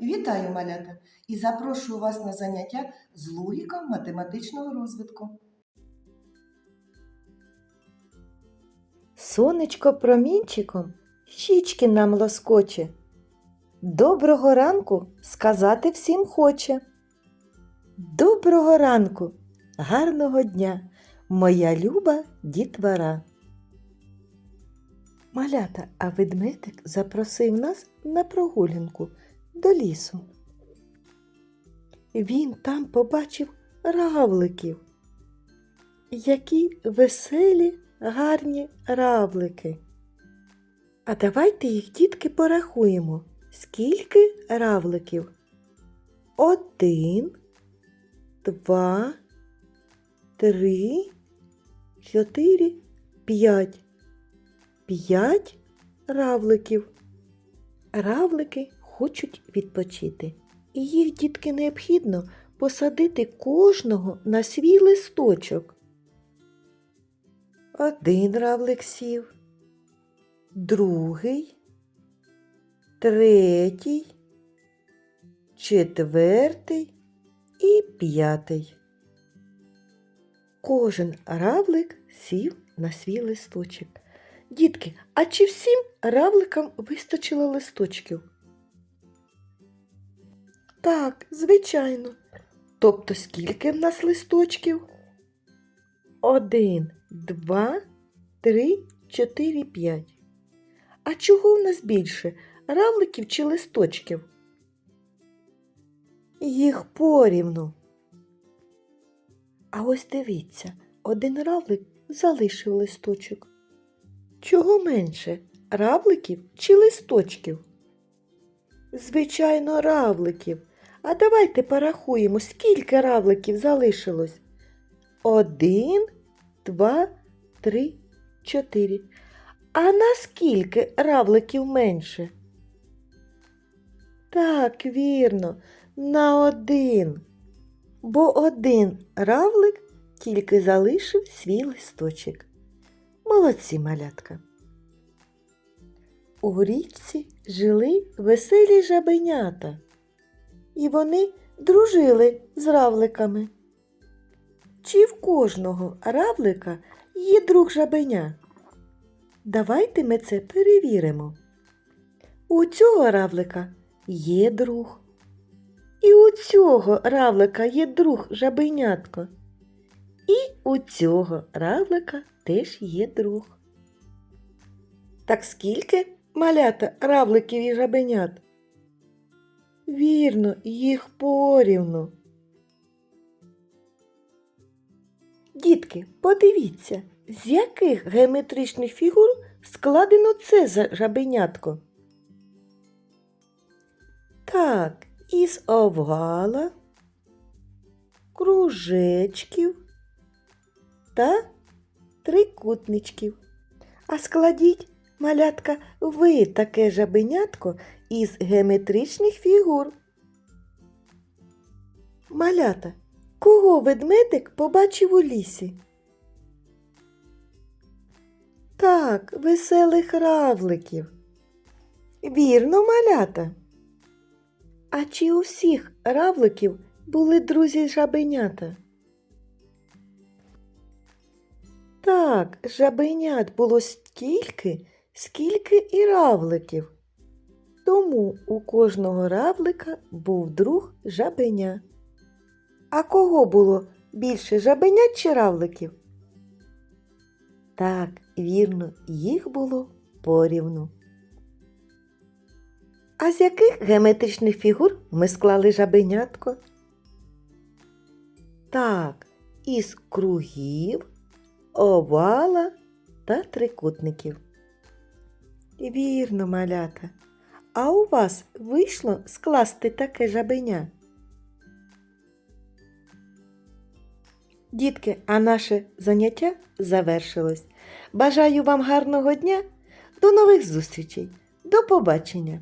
Вітаю, малята! І запрошую вас на заняття з логіка математичного розвитку. Сонечко промінчиком щічки нам лоскоче. Доброго ранку сказати всім хоче. Доброго ранку, гарного дня, моя люба дітвора. Малята, а ведмедик запросив нас на прогулянку до лісу. Він там побачив равликів. Які веселі, гарні равлики. А давайте їх, дітки, порахуємо. Скільки равликів? Один, два, три, чотири, п'ять. П'ять равликів. Равлики хочуть відпочити. І їх, дітки, необхідно посадити кожного на свій листочок. Один равлик сів, другий, третій, четвертий і п'ятий. Кожен равлик сів на свій листочок. Дітки, а чи всім равликам вистачило листочків? Так, звичайно. Тобто скільки в нас листочків? Один, два, три, чотири, п'ять. А чого в нас більше? Равликів чи листочків? Їх порівну. А ось дивіться, один равлик залишив листочок. Чого менше? Равликів чи листочків? Звичайно, равликів. А давайте порахуємо, скільки равликів залишилось. Один, два, три, чотири. А наскільки равликів менше? Так, вірно, на один. Бо один равлик тільки залишив свій листочок. Молодці малятка. У річці жили веселі жабенята, і вони дружили з равликами. Чи в кожного равлика є друг жабеня? Давайте ми це перевіримо. У цього равлика є друг. І у цього равлика є друг жабенятко. І у цього равлика теж є друг. Так скільки малята равликів і жабенят? Вірно, їх порівну. Дітки, подивіться, з яких геометричних фігур складено це жабенятко? Так, із овала, кружечків та трикутничків. А складіть, малятка, ви таке жабенятко із геометричних фігур. Малята, кого ведмедик побачив у лісі? Так, веселих равликів. Вірно, малята. А чи у всіх равликів були друзі жабенята? Так, жабенят було стільки, скільки і равликів. Тому у кожного равлика був друг жабеня. А кого було більше жабенят чи равликів? Так, вірно, їх було порівну. А з яких геометричних фігур ми склали жабенятко? Так, із кругів, овала та трикутників. Вірно, малята. А у вас вийшло скласти таке жабеня? Дітки, а наше заняття завершилось. Бажаю вам гарного дня. До нових зустрічей. До побачення!